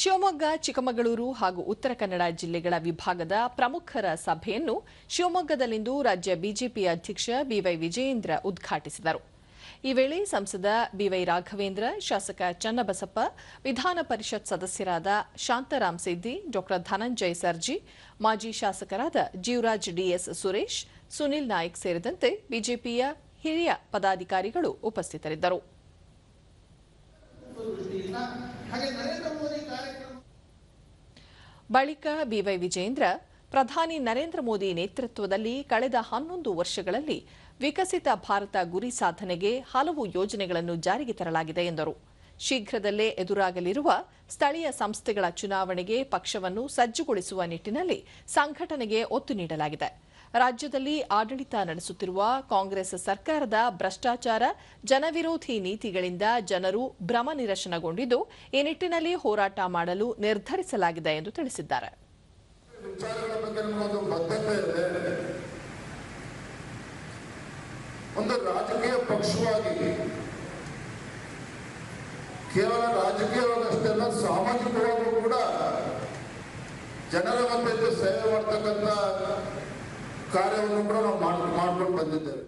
ಶಿವಮೊಗ್ಗ, ಚಿಕ್ಕಮಗಳೂರು ಹಾಗೂ ಉತ್ತರ ಕನ್ನಡ ಜಿಲ್ಲೆಗಳ ವಿಭಾಗದ ಪ್ರಮುಖರ ಸಭೆಯನ್ನು ಶಿವಮೊಗ್ಗದಲ್ಲಿಂದು ರಾಜ್ಯ ಬಿಜೆಪಿ ಅಧ್ಯಕ್ಷ ಬಿವೈ ವಿಜಯೇಂದ್ರ ಉದ್ಘಾಟಿಸಿದರು. ಈ ವೇಳೆ ಸಂಸದ ಬಿವೈ ರಾಘವೇಂದ್ರ, ಶಾಸಕ ಚನ್ನಬಸಪ್ಪ, ವಿಧಾನ ಪರಿಷತ್ ಸದಸ್ಯರಾದ ಶಾಂತರಾಮ್ ಸಿದ್ದಿ ಡಾ ಧನಂಜಯ ಸರ್ಜಿ, ಮಾಜಿ ಶಾಸಕರಾದ ಜೀವರಾಜ್ ಡಿಎಸ್ ಸುರೇಶ್, ಸುನಿಲ್ ನಾಯ್ಕ್ ಸೇರಿದಂತೆ ಬಿಜೆಪಿಯ ಹಿರಿಯ ಪದಾಧಿಕಾರಿಗಳು ಉಪಸ್ಥಿತರಿದ್ದರು. ಬಳಿಕ ಬಿವೈ ವಿಜೇಂದ್ರ, ಪ್ರಧಾನಿ ನರೇಂದ್ರ ಮೋದಿ ನೇತೃತ್ವದಲ್ಲಿ ಕಳೆದ ಹನ್ನೊಂದು ವರ್ಷಗಳಲ್ಲಿ ವಿಕಸಿತ ಭಾರತ ಗುರಿ ಸಾಧನೆಗೆ ಹಲವು ಯೋಜನೆಗಳನ್ನು ಜಾರಿಗೆ ತರಲಾಗಿದೆ ಎಂದರು. ಶೀಘ್ರದಲ್ಲೇ ಎದುರಾಗಲಿರುವ ಸ್ಥಳೀಯ ಸಂಸ್ಥೆಗಳ ಚುನಾವಣೆಗೆ ಪಕ್ಷವನ್ನು ಸಜ್ಜುಗೊಳಿಸುವ ನಿಟ್ಟಿನಲ್ಲಿ ಸಂಘಟನೆಗೆ ಒತ್ತು ನೀಡಲಾಗಿದೆ. ರಾಜ್ಯದಲ್ಲಿ ಆಡಳಿತ ನಡೆಸುತ್ತಿರುವ ಕಾಂಗ್ರೆಸ್ ಸರ್ಕಾರದ ಭ್ರಷ್ಟಾಚಾರ, ಜನವಿರೋಧಿ ನೀತಿಗಳಿಂದ ಜನರು ಭ್ರಮ ನಿರಶನಗೊಂಡಿದ್ದು, ಈ ನಿಟ್ಟಿನಲ್ಲಿ ಹೋರಾಟ ಮಾಡಲು ನಿರ್ಧರಿಸಲಾಗಿದೆ ಎಂದು ತಿಳಿಸಿದ್ದಾರೆ. ಒಂದು ರಾಜಕೀಯ ಪಕ್ಷವಾಗಿ ಕೇವಲ ರಾಜಕೀಯವಾಗಷ್ಟೇ ಸಾಮಾಜಿಕವಾಗೂ ಕೂಡ ಜನರ ಮತ್ತೆ ಸೇವೆ ಮಾಡ್ತಕ್ಕಂಥ ಕಾರ್ಯವನ್ನು ಕೂಡ ನಾವು ಮಾಡ್- ಮಾಡ್ಕೊಂಡು ಬಂದಿದ್ದೇವೆ